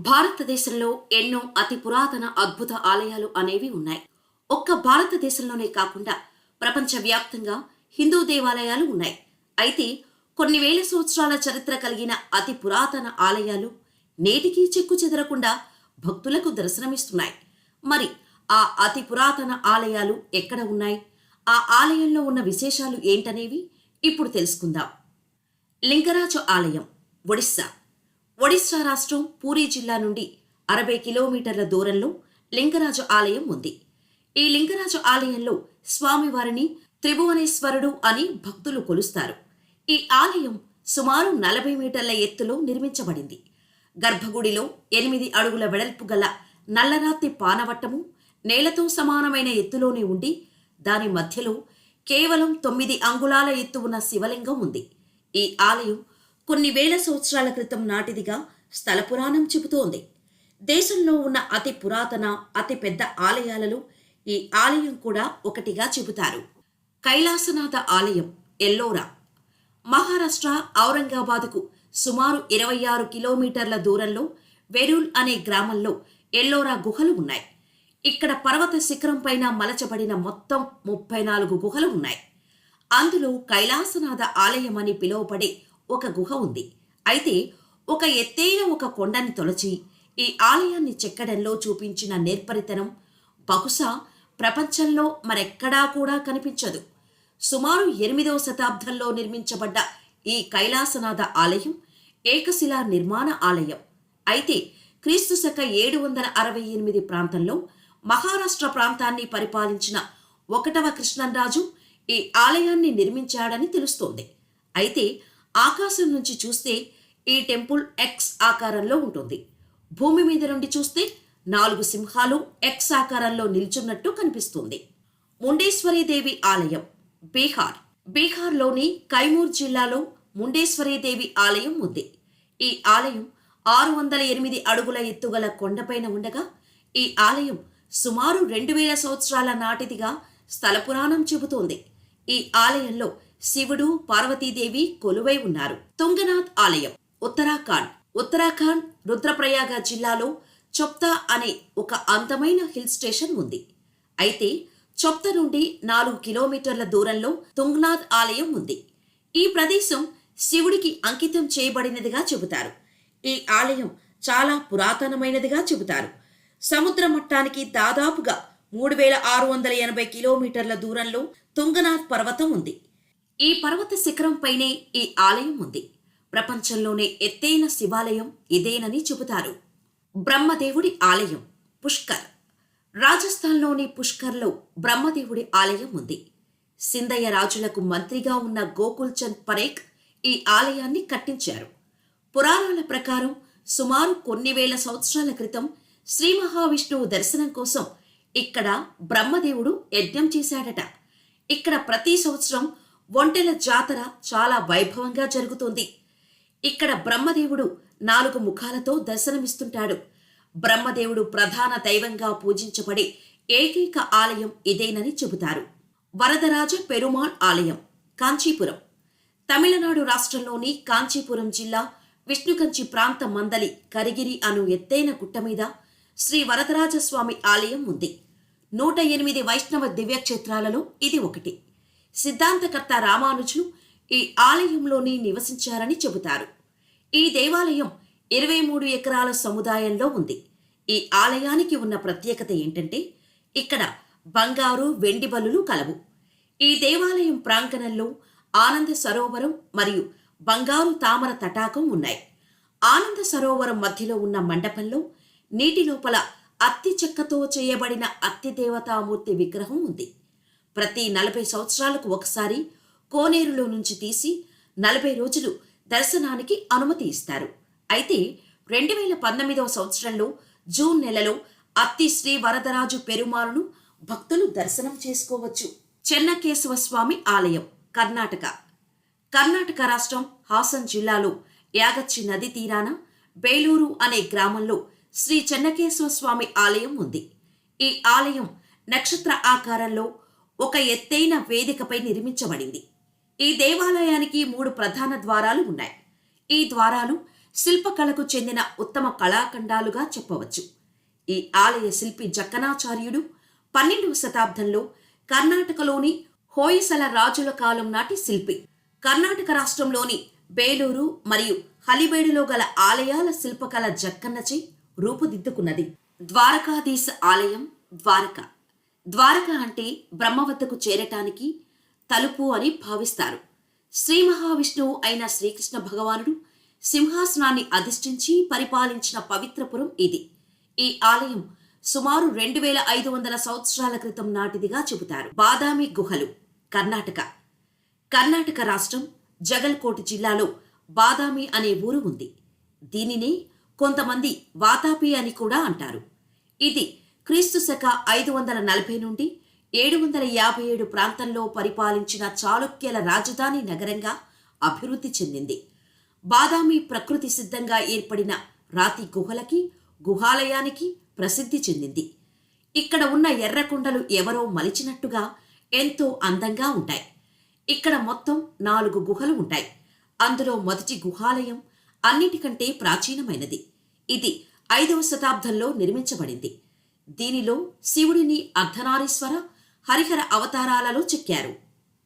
భారతదేశంలో ఎన్నో అతి పురాతన అద్భుత ఆలయాలు అనేవి ఉన్నాయి. ఒక్క భారతదేశంలోనే కాకుండా ప్రపంచవ్యాప్తంగా హిందూ దేవాలయాలు ఉన్నాయి. అయితే కొన్ని వేల సంవత్సరాల చరిత్ర కలిగిన అతి పురాతన ఆలయాలు నేటికీ చెక్కు చెదరకుండా భక్తులకు దర్శనమిస్తున్నాయి. మరి ఆ అతి పురాతన ఆలయాలు ఎక్కడ ఉన్నాయి? ఆ ఆలయంలో ఉన్న విశేషాలు ఏంటనేవి ఇప్పుడు తెలుసుకుందాం. లింగరాజు ఆలయం ఒడిస్సా. ఒడిస్సా రాష్ట్రం పూరీ జిల్లా నుండి అరవై కిలోమీటర్ల దూరంలో లింగరాజు ఆలయం ఉంది. ఈ లింగరాజు ఆలయంలో స్వామివారిని త్రిభువనేశ్వరుడు అని భక్తులు కొలుస్తారు. ఈ ఆలయం సుమారు నలభై మీటర్ల ఎత్తులో నిర్మించబడింది. గర్భగుడిలో ఎనిమిది అడుగుల వెడల్పు గల నల్లరాతి పానవట్టము నేలతో సమానమైన ఎత్తులోనే ఉండి దాని మధ్యలో కేవలం తొమ్మిది అంగుళాల ఎత్తు ఉన్న శివలింగం ఉంది. ఈ ఆలయం కొన్ని వేల సంవత్సరాల క్రితం నాటిదిగా స్థల పురాణం చెబుతోంది. దేశంలో ఉన్న అతి పురాతన అతి పెద్ద ఆలయాలలో ఈ ఆలయం కూడా ఒకటిగా చెబుతారు. కైలాసనాథ ఆలయం ఎల్లోరా. మహారాష్ట్ర ఔరంగాబాద్కు సుమారు ఇరవై ఆరు కిలోమీటర్ల దూరంలో వెరూల్ అనే గ్రామంలో ఎల్లోరా గుహలు ఉన్నాయి. ఇక్కడ పర్వత శిఖరం పైన మలచబడిన మొత్తం ముప్పై నాలుగు గుహలు ఉన్నాయి. అందులో కైలాసనాథ ఆలయం అని పిలువబడే ఒక గుహ ఉంది. అయితే ఒక ఎత్తైన ఒక కొండని తొలచి ఈ ఆలయాన్ని చెక్కడంలో చూపించిన నేర్పరితనం బహుశా ప్రపంచంలో మరెక్కడా కూడా కనిపించదు. సుమారు ఎనిమిదవ శతాబ్దంలో నిర్మించబడ్డ ఈ కైలాసనాథ ఆలయం ఏకశిలా నిర్మాణ ఆలయం. అయితే క్రీస్తు శక ఏడు వందల అరవై ఎనిమిది ప్రాంతంలో మహారాష్ట్ర ప్రాంతాన్ని పరిపాలించిన ఒకటవ కృష్ణరాజు ఈ ఆలయాన్ని నిర్మించాడని తెలుస్తోంది. అయితే ఆకాశం నుంచి చూస్తే ఈ టెంపుల్ ఎక్స్ ఆకారంలో ఉంటుంది. భూమి మీద నుండి చూస్తే నాలుగు సింహాలు ఎక్స్ ఆకారంలో నిల్చున్నట్టు కనిపిస్తుంది. ముండేశ్వరీదేవి ఆలయం బీహార్. బీహార్లోని కైమూర్ జిల్లాలో ముండేశ్వరీదేవి ఆలయం ఉంది. ఈ ఆలయం ఆరు వందల ఎనిమిది అడుగుల ఎత్తుగల కొండపైన ఉండగా ఈ ఆలయం సుమారు రెండు వేల సంవత్సరాల నాటిదిగా స్థల పురాణం చెబుతోంది. ఈ ఆలయంలో శివుడు పార్వతీదేవి కొలువై ఉన్నారు. తుంగనాథ్ ఆలయం ఉత్తరాఖండ్. ఉత్తరాఖండ్ రుద్రప్రయాగ జిల్లాలో చొప్తా అనే ఒక అందమైన హిల్ స్టేషన్ ఉంది. అయితే చొప్త నుండి నాలుగు కిలోమీటర్ల దూరంలో తుంగనాథ్ ఆలయం ఉంది. ఈ ప్రదేశం శివుడికి అంకితం చేయబడినదిగా చెబుతారు. ఈ ఆలయం చాలా పురాతనమైనదిగా చెబుతారు. సముద్ర మట్టానికి దాదాపుగా మూడు వేల ఆరు వందల ఎనభై కిలోమీటర్ల దూరంలో తుంగనాథ్ పర్వతం ఉంది. ఈ పర్వత శిఖరంపైనే ఈ ఆలయం ఉంది. ప్రపంచంలోనే ఎత్తైన శివాలయం ఇదేనని చెబుతారు. బ్రహ్మదేవుడి ఆలయం పుష్కర్. రాజస్థాన్లోని పుష్కర్లో బ్రహ్మదేవుడి ఆలయం ఉంది. సిందయ్య రాజులకు మంత్రిగా ఉన్న గోకుల్ చంద్ పరేక్ ఈ ఆలయాన్ని కట్టించారు. పురాణాల ప్రకారం సుమారు కొన్ని వేల సంవత్సరాల క్రితం శ్రీ మహావిష్ణువు దర్శనం కోసం ఇక్కడ బ్రహ్మదేవుడు యజ్ఞం చేశాడట. ఇక్కడ ప్రతి సంవత్సరం ఒంటెల జాతర చాలా వైభవంగా జరుగుతుంది. ఇక్కడ బ్రహ్మదేవుడు నాలుగు ముఖాలతో దర్శనమిస్తుంటాడు. బ్రహ్మదేవుడు ప్రధాన దైవంగా పూజించబడే ఏకైక ఆలయం ఇదేనని చెబుతారు. వరదరాజ పెరుమాళ్ ఆలయం కాంచీపురం. తమిళనాడు రాష్ట్రంలోని కాంచీపురం జిల్లా విష్ణుకంచి ప్రాంత మందలి కరిగిరి అను ఎత్తైన గుట్ట మీద శ్రీ వరదరాజస్వామి ఆలయం ఉంది. నూట ఎనిమిది వైష్ణవ దివ్యక్షేత్రాలలో ఇది ఒకటి. సిద్ధాంతకర్త రామానుజులు ఈ ఆలయంలోని నివసించారని చెబుతారు. ఈ దేవాలయం ఇరవై మూడు ఎకరాల సముదాయంలో ఉంది. ఈ ఆలయానికి ఉన్న ప్రత్యేకత ఏంటంటే ఇక్కడ బంగారు వెండి బలులు కలవు. ఈ దేవాలయం ప్రాంగణంలో ఆనంద సరోవరం మరియు బంగారు తామర తటాకం ఉన్నాయి. ఆనంద సరోవరం మధ్యలో ఉన్న మండపంలో నీటి లోపల అత్తి చెక్కతో చేయబడిన అత్తి దేవతామూర్తి విగ్రహం ఉంది. ప్రతి నలభై సంవత్సరాలకు ఒకసారి కోనేరులో నుంచి తీసి నలభై రోజులు దర్శనానికి అనుమతి ఇస్తారు. అయితే రెండు వేల పంతొమ్మిదవ సంవత్సరంలో జూన్ నెలలో అత్తి శ్రీ వరదరాజు పెరుమాలను భక్తులు దర్శనం చేసుకోవచ్చు. చెన్నకేశవ స్వామి ఆలయం కర్ణాటక. కర్ణాటక రాష్ట్రం హాసన్ జిల్లాలో యాగచ్చి నది తీరాన బేలూరు అనే గ్రామంలో శ్రీ చెన్నకేశవ స్వామి ఆలయం ఉంది. ఈ ఆలయం నక్షత్ర ఆకారంలో ఒక ఎత్తైన వేదికపై నిర్మించబడింది. ఈ దేవాలయానికి మూడు ప్రధాన ద్వారాలు ఉన్నాయి. ఈ ద్వారాలు శిల్పకళకు చెందిన ఉత్తమ కళాఖండాలుగా చెప్పవచ్చు. ఈ ఆలయ శిల్పి జక్కనాచార్యుడు పన్నెండవ శతాబ్దంలో కర్ణాటకలోని హోయసల రాజుల కాలం నాటి శిల్పి. కర్ణాటక రాష్ట్రంలోని బేలూరు మరియు హలిబేడులో గల ఆలయాల శిల్పకళ జక్కన్నచే రూపుదిద్దుకున్నది. ద్వారకాధీశ ఆలయం ద్వారక. ద్వారక అంటే బ్రహ్మ వద్దకు చేరటానికి తలుపు అని భావిస్తారు. శ్రీ మహావిష్ణువు అయిన శ్రీకృష్ణ భగవానుడు సింహాసనాన్ని అధిష్ఠించి పరిపాలించిన పవిత్రపురం ఇది. ఈ ఆలయం సుమారు రెండు వేల ఐదు వందల సంవత్సరాల క్రితం నాటిదిగా చెబుతారు. బాదామి గుహలు కర్ణాటక. కర్ణాటక రాష్ట్రం జగల్కోట్ జిల్లాలో బాదామి అనే ఊరు ఉంది. దీనినే కొంతమంది వాతాపి అని కూడా అంటారు. ఇది క్రీస్తు శక ఐదు వందల నలభై నుండి ఏడు వందల యాభై ఏడు ప్రాంతంలో పరిపాలించిన చాళుక్యుల రాజధాని నగరంగా అభివృద్ధి చెందింది. బాదామి ప్రకృతి సిద్ధంగా ఏర్పడిన రాతి గుహలకి గుహాలయానికి ప్రసిద్ధి చెందింది. ఇక్కడ ఉన్న ఎర్రకుండలు ఎవరో మలిచినట్టుగా ఎంతో అందంగా ఉంటాయి. ఇక్కడ మొత్తం నాలుగు గుహలు ఉంటాయి. అందులో మొదటి గుహాలయం అన్నిటికంటే ప్రాచీనమైనది. ఇది ఐదవ శతాబ్దంలో నిర్మించబడింది. దీనిలో శివుడిని అర్ధనారీశ్వర హరిహర అవతారాలలో చెక్కారు.